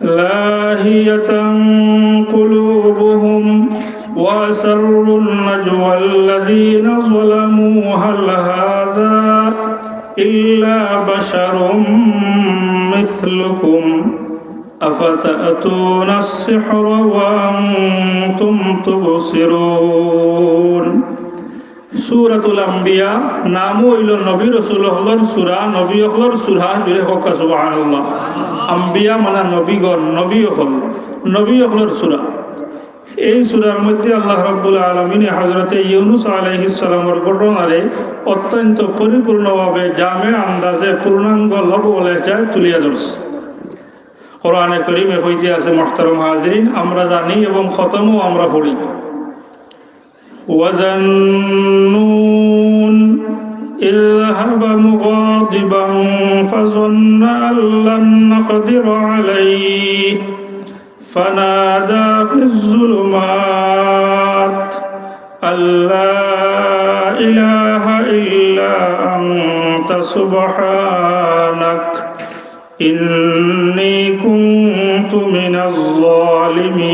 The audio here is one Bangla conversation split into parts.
لاهية قلوبهم وأسروا النجوى الذين ظلموا هل هذا إلا بشر مثلكم؟ أفتأتون السحر وأنتم تبصرون؟ সুরাতুল আম্বিয়া, নামও হইল নবী রসুল হলর সুরা নবী হলর সুরা জুড়ে হকা সুবাহান্লাহ আম্বিয়া মানে নবীগণ নবী হল নবী হলর সুরা। এই সুরার মধ্যে আল্লাহ রব্বুল আলমিনে হজরতে ইউনুস আলহিসাল্লামর ঘটনারে অত্যন্ত পরিপূর্ণভাবে জামে আন্দাজে পূর্ণাঙ্গ লব বলে যায় তুলিয়া ধরছে। কোরআনে করিমে হইতে আছে, মোহতারম হাজরিন, আমরা জানি এবং খতমও আমরা পড়ি। وذا النون إذ ذهب مغاضبا فظن أن لن نقدر عليه فنادى في الظلمات أن لا إله إلا أنت سبحانك إني كنت من الظالمين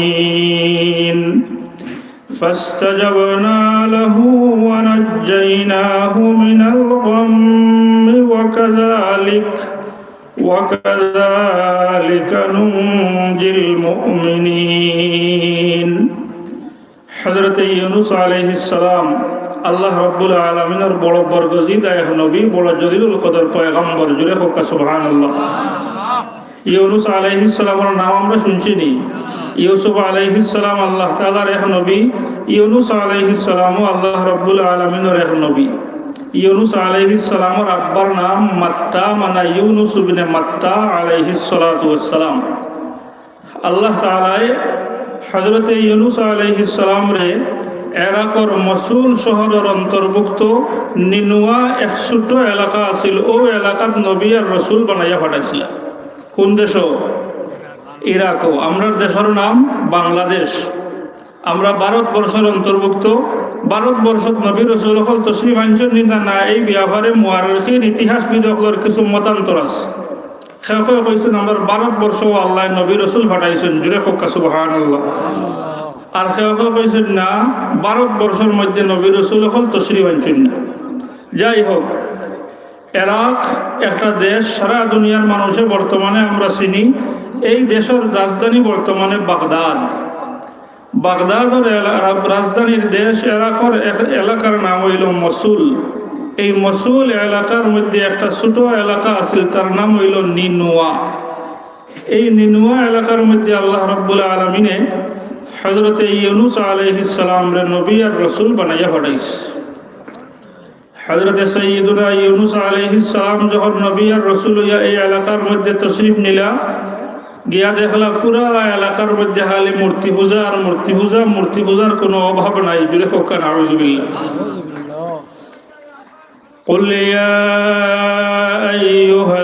فاستجبنا له ونجيناه من الغم وكذلك وكذلك ننجي المؤمنين حضرت ইউনুস আলাইহিস সালাম আল্লাহ রাব্বুল আলামিনের বড় বরগজিদা এক নবী বড় জলিলুল কদর পয়গম্বর জুড়ে হোক সুবহানাল্লাহ ইউনুস আলাইহিস সালামের নাম আমরা শুনছি নি ইউসুফ আলাইহিসালাম আল্লাহ তালার এক নবী ইউনুস আলাইহিসালামও আল্লাহ রব্বুল আলমিনের এক নবী। ইউনুস আলাইহিসালামর আব্বার নাম মাত্তা মানা ইউনুস বিনে মাত্তা আলাইহিসালাম আল্লাহ তালায় হজরতে ইউনুস আলাইহিসালাম রে এরাকর মসুল শহরের অন্তর্ভুক্ত নিনুয়া এক ছোট এলাকা আছিল, ও এলাকাত নবী আর রসুল বানাইয়া পাঠাইছিল কোন দেশ? ইরাকও আমরা দেশের নাম বাংলাদেশ। আমরা ভারতবর্ষের অন্তর্ভুক্ত। ভারতবর্ষ নবী রসুল হল তসরিফ আঞ্চল না এই ব্যাপারে মুয়ারের ইতিহাসবিদসকলের কিছু মতান্তর আছে। সেও কৈছেন আমার ভারতবর্ষ আল্লাহ নবী রসুল ফাটাইছেন জুড়ে খোকা সুবাহান আল্লাহ আর সেও কৈছেন না ভারতবর্ষের মধ্যে নবী রসুল হল তসরিফ আঞ্চল না। যাই হোক, এরাক একটা দেশ, সারা দুনিয়ার মানুষে বর্তমানে আমরা চিনি। এই দেশের রাজধানী বর্তমানে বাগদাদ। বাগদাদর রাজধানীর দেশ এলাকার এলাকার নাম হইল মসুল। এই মসুল এলাকার মধ্যে একটা ছোট এলাকা আছিল, তার নাম হইল নিনুয়া। এই নিনুয়া এলাকার মধ্যে আল্লাহ রব্বুল আলমিনে হজরতে ইউনুস আলহিসাম রে নবী আর রসুল বানাইয়া পাঠাইস হজরতে সঈদুল্লাহ ইউনুস আলহিসাম যখন নবী আর রসুল এই এলাকার মধ্যে তশরিফ নিলা গিয়া দেখলা পুরা এলাকার মধ্যে খালি মূর্তি পূজা আর মূর্তি পূজা মূর্তি পূজার কোনো অভাব নাই জুড়ে ফোকা নাউজুবিল্লাহ قل يا أيها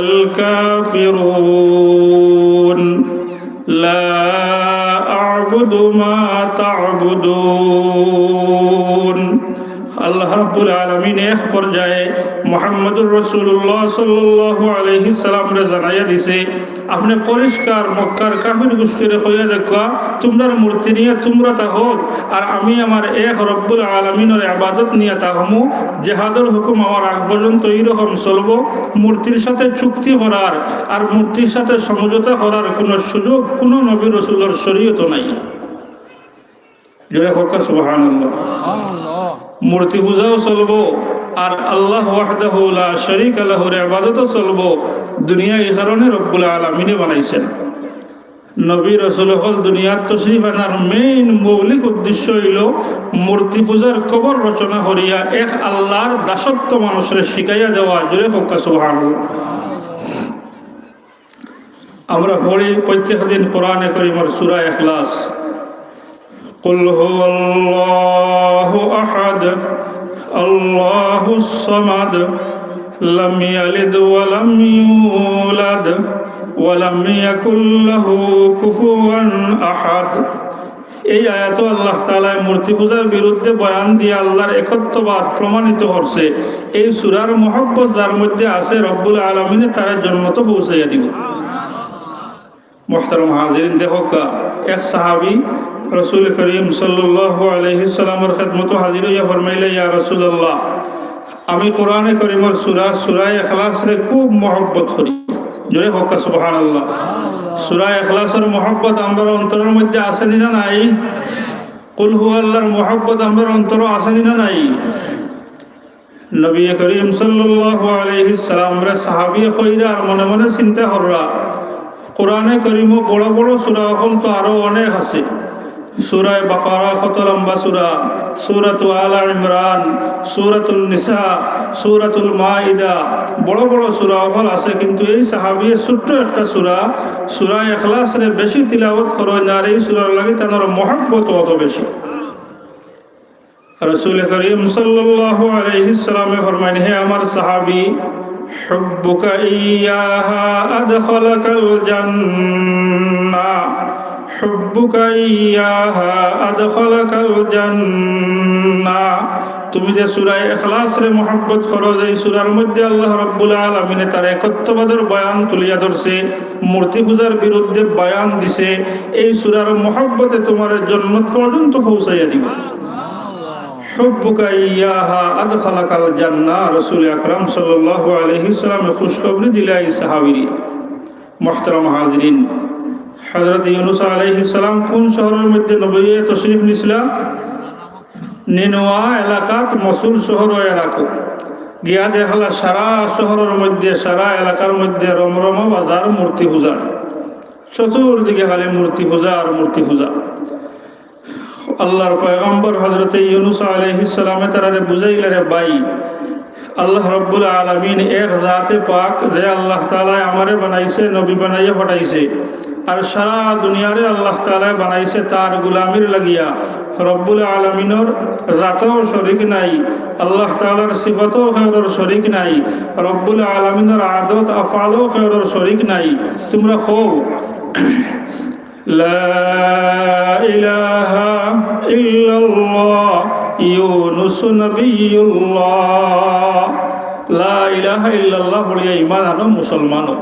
الكافرون لا أعبد ما تعبدون আল্লাহ রাব্বুল আলামিন এক পর্যায়ে মোহাম্মদুর রসুল্লাহ সাল্লাল্লাহু আলাইহি সাল্লামরে জানাইয়া দিছে, আপনি পরিষ্কার মক্কার কাফির গোষ্ঠীরে হইয়া দেখা, তোমরার মূর্তি নিয়ে তোমরা হোক, আর আমি আমার এক রব্বুল আলমিনের আবাদত নিয়ে তাহমু জেহাদর হুকুম আমার আগ পর্যন্ত এইরকম চলব, মূর্তির সাথে চুক্তি করার আর মূর্তির সাথে সমঝোতা করার কোনো সুযোগ কোনো নবী রসুলের শরীয়ত নাই। জয় হোক সুবাহান মূর্তি পূজাও চলবো আর আল্লাহ ওয়াহদাহুল্লাহ শরিক আল্লাহর আবাদতও চলবো দুনিয়া এই কারণে রব্বুল আলমিনে বানাইছেন। নবী রসুল হল দুনিয়ার তশরিফ আনার মেইন মৌলিক উদ্দেশ্য হইল মূর্তি পূজার কবর রচনা করিয়া এক আল্লাহর দাসত্ব মানুষের শিখাইয়া দেওয়া জোরে হকা সুহান আমরা পড়ি প্রত্যেক দিন কোরআনে করিমার সুরা এখলাস قل هو الله أحد الله الصمد لم يلد ولم يولد ولم يكن له كفوا أحد এই আয়াত আল্লাহ তালায় মূর্তি পূজার বিরুদ্ধে বয়ান দিয়ে আল্লাহর একত্ববাদ প্রমাণিত করছে এই সুরার মহব্বত যার মধ্যে আছে রব্বুল আলমিনে তার জন্ম তো পৌঁছাইয়া দিব মোহতারম হাজিরিন দেখো কা এক সাহাবি রসুল করিম সাল্লামের খেদমত হাজির হইয়া ফরমাইলে, ইয়া রাসূলুল্লাহ, আমি কোরআনে করিমের সূরা সূরা ইখলাস রে খুব মহব্বত করি। জোরে হক্কা সুবহানাল্লাহ। সূরা ইখলাসের মহব্বত আমার অন্তরের মধ্যে আছে না নাই? কুল হু আল্লাহর মহব্বত আমার অন্তর আছে না নাই? নবী করিম সাল্লাল্লাহু আলাইহি সাল্লাম রে সাহাবী কইরা আর মনে মনে চিন্তা কররা, কোরআনে করিম বড় বড় সূরা তো আরও অনেক আছে। সুরায় বাকারা কত লম্বা সুরা, সুরাত আলা ইমরান সুরাতুল নিসা, সুরাতুল মাইদা। বড় বড় সুরা অফল আছে, কিন্তু এই সাহাবিয়ে ছোট্ট একটা সুরা সুরা এখলাস বেশি তিলাবত করয় না এই সুরার লাগে তেনার মহাব্বত অত বেশি। রসুল করিম সাল্লাল্লাহু আলাইহি ফরমাইন, হে আমার সাহাবি, হুব্বুকা ইয়াহা আদখলাকাল জান্নাহ। حبك إياها أدخلك الجنة তুমি যে সুরায় এখলাস রে মোহাব্বত করো যে সুরার মধ্যে আল্লাহ রাব্বুল আলামিনে তার একত্ববাদের বয়ান তুলিয়া ধরছে মূর্তি পূজার বিরুদ্ধে বয়ান দিছে এই সুরার মোহাব্বতে তোমার জন্নত পর্যন্ত পৌঁছাইয়া দিব حبك إياها أدخلك الجنة رسول أكرم صلى الله عليه وسلم খুশখবরি দিলে এই সাহাবীরি محترم হাজরিন হযরত ইউনূস আলাইহিস সালাম কোন শহরের মধ্যে নবী তশরিফ নিছিলা নিনোয়া এলাকাত, মসুল শহর এলাকা। গিয়া দেখলা সারা শহরের মধ্যে, সারা এলাকার মধ্যে রমরম বাজার, মূর্তি পূজার চতুর্দিকে খালি মূর্তি পূজা আর মূর্তি পূজা। আল্লাহর পয়গম্বর হজরত ইউনুস আলাইহিস সালামে তারারে বুঝাইলে রে, ভাই, আল্লাহ রব্বুল আলমিন এক জাতে পাক যে আল্লাহ তালায় আমারে বানাইছে, নবী বানাইয়া পাঠাইছে আর সারা দুনিয়ারে আল্লাহ তালা বানাইছে তার গুলামির লাগিয়া। রব্বুল আলমিনর রাতেও শরিক নাই, আল্লাহ তালার সিবতেও খেয়রর শরিক নাই, রব্বুল আলমিনর আদত আফালও খেয়রর শরিক নাই। তোমরা হো লা ইলাহা ইল্লাল্লাহ ইমান আনো মুসলমানও।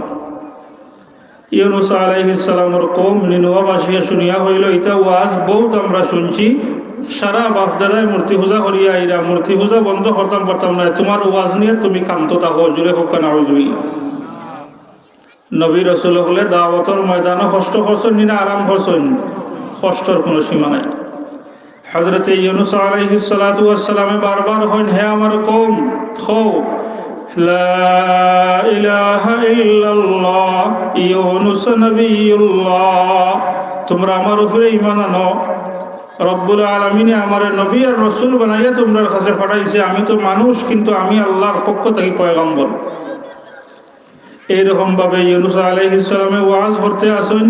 ইউনুস আলাইহিস সালামের কৌম নিনুয়াবাসিয়া শুনিয়া হইল ইটা ওয়াজ বহুত আমরা শুনছি। সারা বাপ দাদাই মূর্তি পূজা করিয়া আইরা মূর্তি পূজা বন্ধ করতাম পারতাম না। তোমার ওয়াজ নিয়ে তুমি কামতো থাকো জুড়ে হোক না নবী রসুল হলে দাওয়াতর ময়দানে কষ্ট করছেন নিনা আরাম করছেন? কষ্টর কোনো সীমা নাই। হজরতে ইউনুস আলাইহিস সালাতু ওয়াসসালামে বারবার হইন হে আমার কওম খো লা ইলাহা ইল্লাল্লাহ, ইউনুস নবিয়ুল্লাহ। তোমরা আমার উপরে ঈমান আনো। রব্বুল আলমিনে আমার নবী আর রসুল বানাইয়া তোমরা কাছে পাঠাইছে। আমি তো মানুষ, কিন্তু আমি আল্লাহর পক্ষ থেকে পয়গম্বর। এইরকম ভাবে ইউনুস আলাইহিসালামে ওয়াজ করতে আসুন।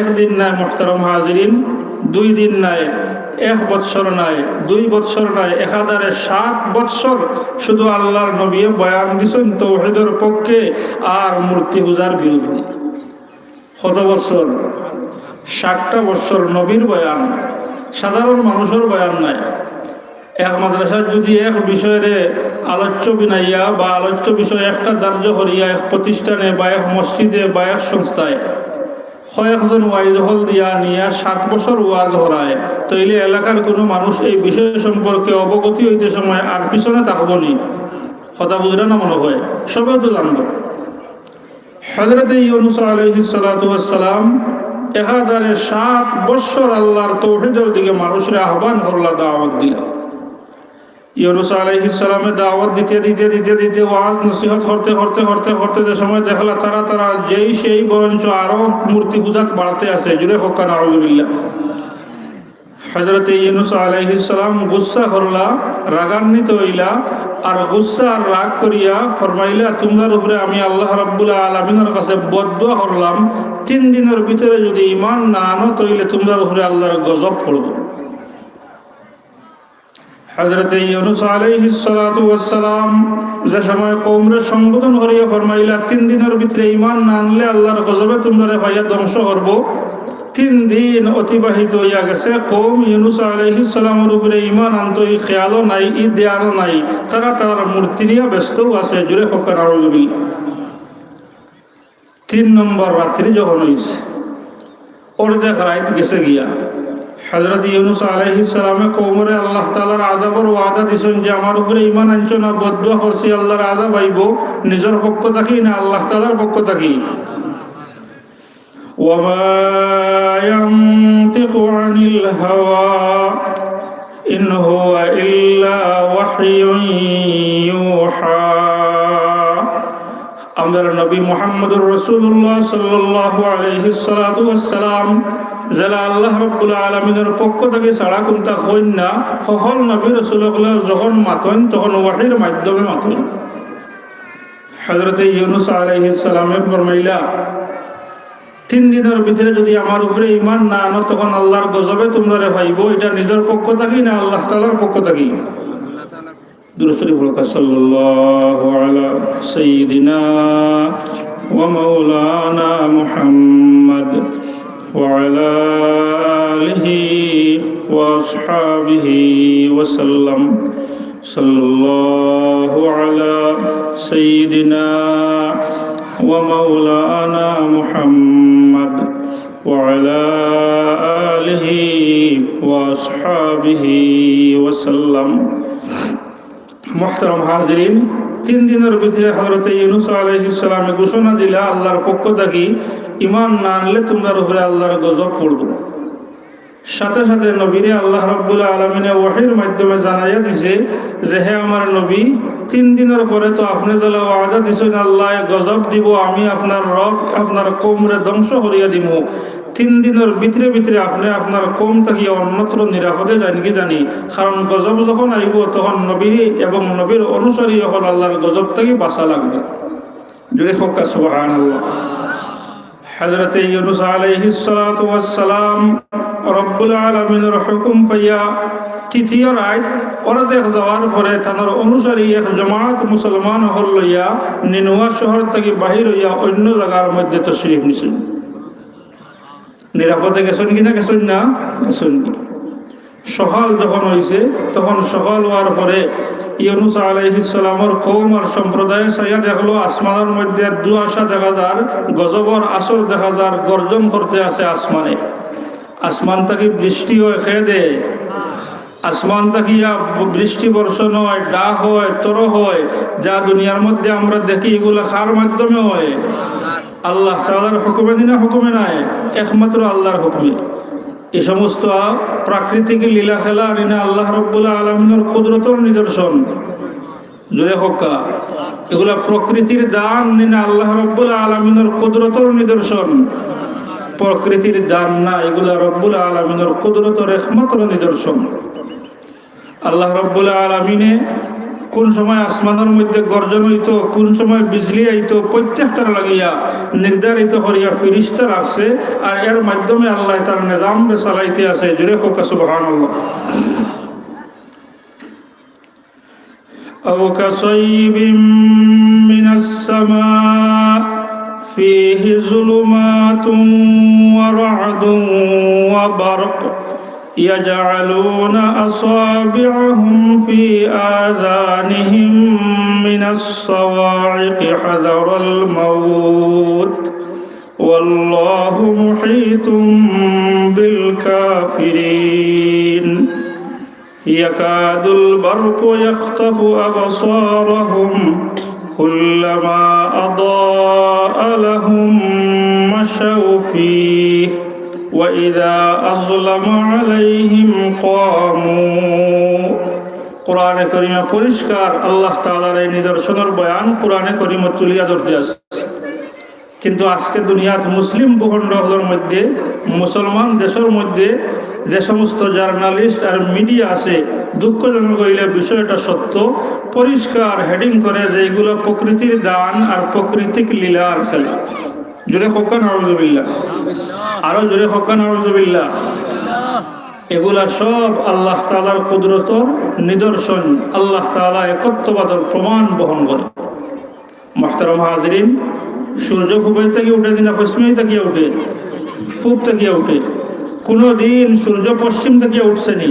একদিন নাই মোহতারম হাজরিন, দুই দিন নাই এক বৎসর নাই, দুই বৎসর নাই, একাধারে সাত বৎসর শুধু আল্লাহর নবী বয়ান দিছেন তৌহিদের পক্ষে আর মূর্তি পূজার বিরুদ্ধে কত বৎসর? ষাটটা বৎসর নবীর বয়ান, সাধারণ মানুষের বয়ান নাই। এক মাদ্রাসার যদি এক বিষয়ের আলোচ্য বিনাইয়া বা আলোচ্য বিষয় একটা ধার্য করিয়া এক প্রতিষ্ঠানে বা এক মসজিদে বা এক সংস্থায় কয়েকজন ওয়াইজ হল দিয়া নিয়া সাত বছর ওয়াজ হরায়। তৈলে এলাকার কোনো মানুষ এই বিষয় সম্পর্কে অবগতি হইতে সময় আর পিছনে থাকবনি কথা বুঝলে না মনে হয়? সবেও তো জানব। হজরত ইউনুস আলহিস সালাম একাধারে সাত বৎসর আল্লাহর তৌহিদের দিকে মানুষের আহ্বান করলা, দাওয়াত দিলা। ইউনুস আলাইহিসালামে দাওয়াত দিতে দিতে দিতে দিতে ওয়াজ নসিহত করতে করতে করতে করতে যে সময় দেখলা তারা তারা যেই, সেই বরঞ্চ আরও মূর্তি পূজাত বাড়তে আছে। জুড়ে হকান আউজুবিল্লাহ হজরত ইউনুস আলাইহিসালাম গুসা করলা, রাগান্বিত হইলা, আর গুসা আর রাগ করিয়া ফরমাইলা, তোমার উপরে আমি আল্লাহ রাব্বুল আলমিনের কাছে বদুয়া করলাম। তিন দিনের ভিতরে যদি ইমান না আনো তইলে তোমার উপরে আল্লাহর গজব পড়ব হজরত ইউনুস আলাইহিস সালাতু ওয়াসসালাম যে সময় কওমরে তিন দিনের ভিতরে ঈমান না আনলে আল্লাহর গজবে ভাইয়া ধ্বংস করব। তিন দিন অতিবাহিত হইয়া গেছে। কৌম ইউনুস আলাইহিস সালামের উপরে ঈমান আনতো খেয়ালও নাই ই দেয়ারও নাই। তারা তার মূর্তি নিয়ে ব্যস্তও আছে। জুড়ে হকার আউজুবিল্লাহ তিন নম্বর রাত্রি যখন হইছে, অর্ধেক রাত গেছে গিয়া। হজরত ইউনুস আলহি সালামে কৌমরে আল্লাহ তালার আজাবর ওয়াদা দিছেন যে আমার উপরে ইমান আনছ না বদুয়া করছি আল্লাহর আজাব আইব নিজের পক্ষ থাকি না আল্লাহ তালার পক্ষ থাকি وما ينطق عن الهوى إن هو إلا وحي يوحى আমাদের নবী মোহাম্মদুর রসুল্লাহ সাল্লাহ আলহিসালাম যারা আল্লাহ রব্বুল আলমিনের পক্ষ থেকে ছাড়া কোনটা হইন না সকল নবী রসুল্লাহ যখন মাতন, তখন ওয়াহির মাধ্যমে মাতন। হজরত ইউনুস আলহিসালামে ফরমাইলা, তিন দিনের ভিতরে যদি আমার উপরে ইমান না আনো, তখন আল্লাহর গজবে তোমরা পাইব এটা নিজের পক্ষ থাকি না, আল্লাহ তালার পক্ষ থাকি সাল্লাল্লাহু আলা সাইয়্যিদিনা ওয়া মাওলানা মুহাম্মদ। وعلى آله وأصحابه وسلم صلى الله على سيدنا ومولانا محمد وعلى آله وأصحابه وسلم মোহতারম হাজরিন তিন দিনের ভিতরে হজরত ইউনুস আলহিসামে ঘোষণা দিলে আল্লাহর পক্ষ থাকি ইমান না আনলে তোমার উপরে আল্লাহর গজব পড়ব। সাথে সাথে নবীরে আল্লাহ রব্বুল্লাহ আলমিনে ওয়াহির মাধ্যমে জানাইয়া দিছে যে, হে আমার নবী, তিন দিনের পরে তো আপনি যারা ওয়াদা দিছেন, আল্লাহ গজব দিব, আমি আপনার রব, আপনার কোমরে ধ্বংস করিয়া দিব। তিন দিনের ভিতরে ভিতরে আপনি আপনার কম থাকিয়া অন্যত্র নিরাপদে জানি কি জানি। কারণ গজব যখন আইব, তখন নবী এবং নবীর অনুসারী হল আল্লাহর গজব থেকে বাঁচা লাগবে। জুড়ে ফক্কা সুবাহান আল্লাহ হজরত ইউনুস আলাইহিস সালাতু ওয়াস সালাম রব্বুল আলামিনের হুকুম পাইয়া তৃতীয় রাত ওরা দেখ যাওয়ার পরে তাদের অনুসারী এক জমাত মুসলমান হল লইয়া নিনুয়া শহর থেকে বাহির হইয়া অন্য জায়গার মধ্যে তশরিফ নিছেন নিরাপদে গেছেন কিনা গেছেন না গেছেন কি সকাল যখন হয়েছে তখন সকাল হওয়ার পরে ইউনুস আলাইহিসালামর কৌম আর সম্প্রদায় সাইয়া দেখল, আসমানের মধ্যে দু আশা দেখা যার গজবর আসর দেখা যার, গর্জন করতে আছে আসমানে। আসমান তাকে বৃষ্টি হয়, খেয়ে দেয় আসমান তাকিয়া বৃষ্টি বর্ষণ হয়, ডাক হয়, তর হয়, যা দুনিয়ার মধ্যে আমরা দেখি, এগুলো খার মাধ্যমে হয়? আল্লাহ তালার হুকুমে দিনা হুকুমে নাই, একমাত্র আল্লাহর হুকুমে। এই সমস্ত প্রাকৃতিক লীলা খেলা নিনা আল্লাহ রব্বুল্লাহ আলমিনের কুদরতর নিদর্শন। জয় হকা। এগুলা প্রকৃতির দান নিনা আল্লাহ রব্বুল্লাহ আলমিনের কুদরতর নিদর্শন। প্রকৃতির দান না, এগুলা রব্বুল আলমিনের কুদরতর একমাত্র নিদর্শন। আল্লাহ রব্বুল্লাহ আলমিনে কোন সময় আসমানের মধ্যে গর্জন হইত কোন সময় বিজলি আইত প্রত্যেকটার লাগিয়া নির্ধারিত করিয়া ফিরিস্তা রাখছে আর এর মাধ্যমে আল্লাহ তার নিজাম চালাইতে আছে জুড়ে হোক সুবহান আল্লাহ أو كصيب من السماء فيه ظلمات ورعد وبرق يجعلون أصابعهم في آذانهم من الصواعق حذر الموت. والله محيط بالكافرين. يكاد البرق يخطف أبصارهم. كلما أضاء لهم مشوا فيه. وإذا أظلم عليهم قاموا কোরআনে করিমে পরিষ্কার আল্লাহ তালার এই নিদর্শনের বয়ান কোরআনে করিমে তুলিয়া ধরতে আসছে কিন্তু আজকে দুনিয়াত মুসলিম ভূখণ্ডগুলোর মধ্যে মুসলমান দেশের মধ্যে যে সমস্ত জার্নালিস্ট আর মিডিয়া আছে দুঃখজনক হইলে বিষয়টা সত্য পরিষ্কার হেডিং করে যে এইগুলো প্রকৃতির দান আর প্রকৃতিক লীলা আর খেলা জোরে হকান আউজবিল্লা আরও জোরে হকান আউজবিল্লা এগুলা সব আল্লাহ তালার কুদরতর নিদর্শন। আল্লাহ তালা একত্ববাদর প্রমাণ বহন করে। মাহতারম হাজরিন, সূর্য খুবই থেকে উঠে দিনা পশ্চিমে তাকিয়ে উঠে, পূব তাকিয়ে উঠে কোনো দিন সূর্য পশ্চিম থেকে উঠছে নি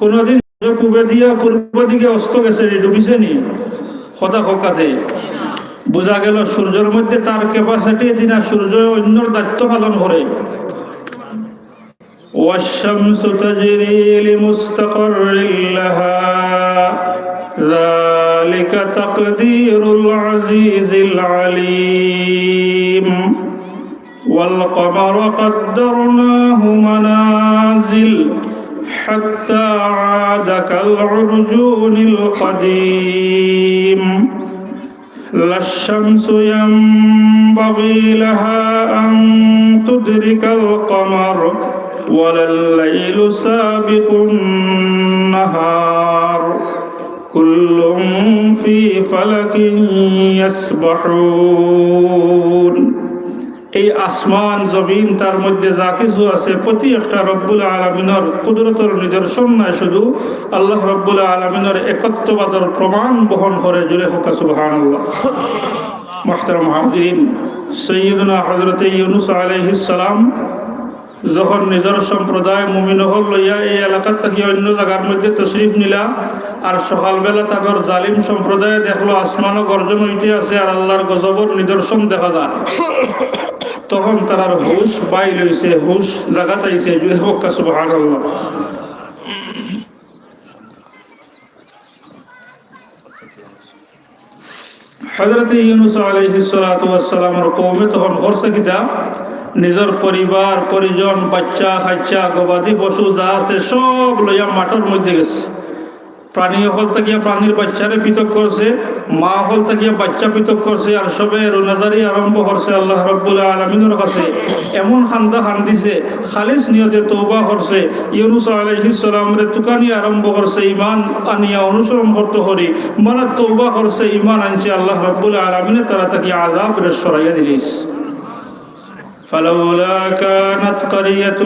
কোনোদিন সূর্য দিয়া পূর্ব দিকে অস্ত গেছে নি ডুবিছে নি হতা হকাতে বোঝা গেল সূর্যের মধ্যে তার ক্যাপাসিটি দিনা সূর্য অন্যর দায়িত্ব পালন করে والشمس تجري لمستقر لها ذلك تقدير العزيز العليم والقمر قدرناه منازل حتى عاد كالعرجون القديم لا الشمس ينبغي لها أن تدرك القمر ولا الليل سابق النهار. كل في فلك يسبحون. এই আসমান, জমিন, তার মধ্যে যা কিছু আছে প্রতি একটা রব্বুল আলমিনের কুদরতর নিদর্শন নয় শুধু আল্লাহ রব্বুল আলমিনের একত্ববাদর প্রমাণ বহন করে, জুড়ে হোকা সুবহান মোহতারাম হাজরিন, সৈয়দনা হজরত ইউনুস আলহিস সালাম যখন নিজের সম্প্রদায় মুমিনহল লইয়া এই এলাকার থেকে অন্য জায়গার মধ্যে তশরিফ নিলা, আর সকালবেলা তাদের জালিম সম্প্রদায় দেখল আসমানও গর্জন হইতে আছে, আর আল্লাহর গজবর নিদর্শন দেখা যায়। তখন তারার হুশ বাই লইছে, হুশ জাগাত আইছে হক্কা আল্লাহ হজরত ইউনুস আলহিসালামের কৌমে তখন করছে কিতা নিজের পরিবার, পরিজন, বাচ্চা, খাচ্চা, গবাদি পশু যা আছে সব লইয়া মাঠের মধ্যে গেছে। প্রাণী হল থাকিয়া প্রাণীর বাচ্চারে পৃথক করছে মা হল থাকিয়া বাচ্চা পৃথক করছে আর সবে রোনাজারি আরম্ভ করছে আল্লাহ রব্বুল আলমিনের কাছে এমন খান্দা খান্দিছে খালিস নিয়তে তৌবা করছে ইউনুস আলহিসামরে তুকানি আরম্ভ করছে ইমান আনিয়া অনুসরণ করতে করি মানে তৌবা করছে ইমান আনছে আল্লাহ রব্বুল আলমিনে তারা তাকে আজাব সরাইয়া দিলিস فلولا كانت قرية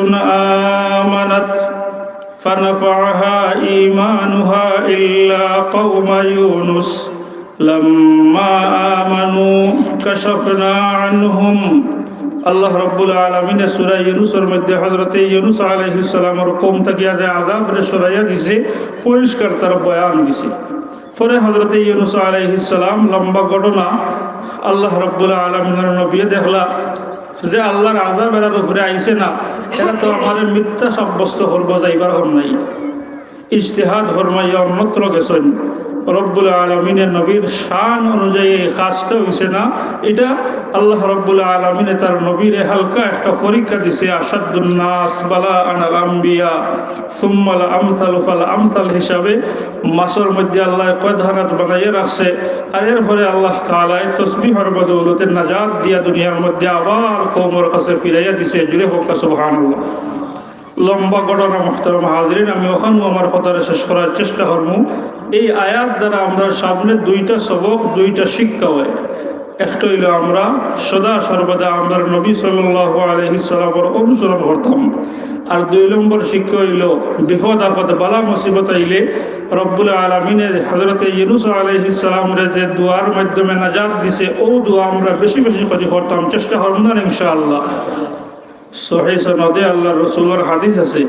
آمنت فنفعها إيمانها إلا قوم يونس لما آمنوا كشفنا عنهم আল্লাহ রব্বুল আলমিনে সুরা ইউনুসের মধ্যে হজরতে ইউনুস আলহিসামের কম তাকিয়া দেয় আজাব রে সরাইয়া দিছে পরিষ্কার তার বয়ান দিছে পরে হজরতে ইউনুস আলহিসাম লম্বা ঘটনা আল্লাহ রব্বুল আলমিনের নবী দেখলা যে আল্লাহর আজাব এরার উপরে আইসে না, এরা তো আমাদের মিথ্যা সাব্যস্ত করব যাইবার হর নাই। ইজতেহাদ ফরমাইয়া অন্যত্র গেছেন। রব্বুল আলমিনের নবীর শান অনুযায়ী কাজটা হয়েছে না? এটা আল্লাহ রব্বুল আলমিনে তার নবীর হালকা একটা পরীক্ষা দিছে আসাদুন্নাস বালা আনাল আম্বিয়া সুম্মাল আমসাল ফাল আমসাল হিসাবে। মাসের মধ্যে আল্লাহ কয়ধানাত বানাইয়ে রাখছে। আর এর ফলে আল্লাহ তালায় তসবিহর বদৌলতে নাজাদ দিয়া দুনিয়ার মধ্যে আবার কৌমর কাছে ফিরাইয়া দিছে, জুড়ে হোক সুবহান লম্বা ঘটনা মোহতারম হাজরিন, আমি ওখানেও আমার কথাটা শেষ করার চেষ্টা করব। এই আয়াত দ্বারা আমরা সামনে দুইটা সবক, দুইটা শিক্ষা হয়। একটা হইল আমরা সদা সর্বদা আমরা নবী সাল্লাহ আলহিসাল্লামর অনুসরণ করতাম। আর দুই নম্বর শিক্ষা হইল, বিপদ আপদ, বালা মুসিবত আইলে রব্বুল আলমিনে হজরত ইনুস আলহিসাল্লামরে যে দুয়ার মাধ্যমে নাজাদ দিছে, ও দোয়া আমরা বেশি বেশি ক্ষতি করতাম, চেষ্টা করব না ইনশাআল্লাহ। সহি সনদে আল্লাহ রসুলের হাদিস আছে,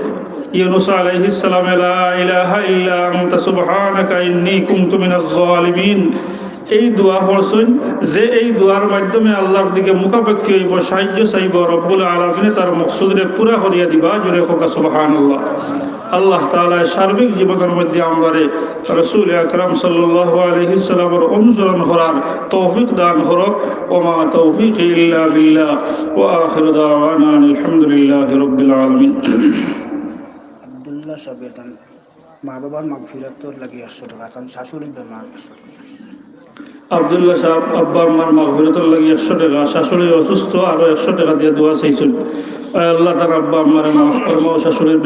ইউনুস আলাইহিস সালাম, লা ইলাহা ইল্লা আনতা, সুবহানাকা ইন্নী কুনতু মিনাজ জালিমিন এই দোয়া পড়ছেন যে এই দোয়ার মাধ্যমে আল্লাহর দিকে মুখাপেক্ষ হইব, সাহায্য চাইব, রব্বুল আলমিনে তার মকসুদরে পুরা করিয়া দিবা, জোরে খোকা সুবহানাল্লাহ। আল্লাহ তালা সার্বিক জীবনের মধ্যে আমারে রসুল আকরাম সাল্লাহ অনুসরণ করার তৌফিক দান করক। ওমা তৌফিক ইল্লা বিল্লাহ। ও আখির আলহামদুলিল্লাহ আলামিন। আবদুল্লাহ সবেতান মা বাবার মাগফিরাতর লাগি একশো টাকা তার শাশুড়ির বেমার একশো আবদুল্লাহ সাহেব আব্বা আমার মাগফিরতর লাগি একশো টাকা শাশুড়ি অসুস্থ আরও একশো টাকা দিয়ে দোয়া চাইছেন আল্লাহ তার আব্বা আমার শাশুড়ির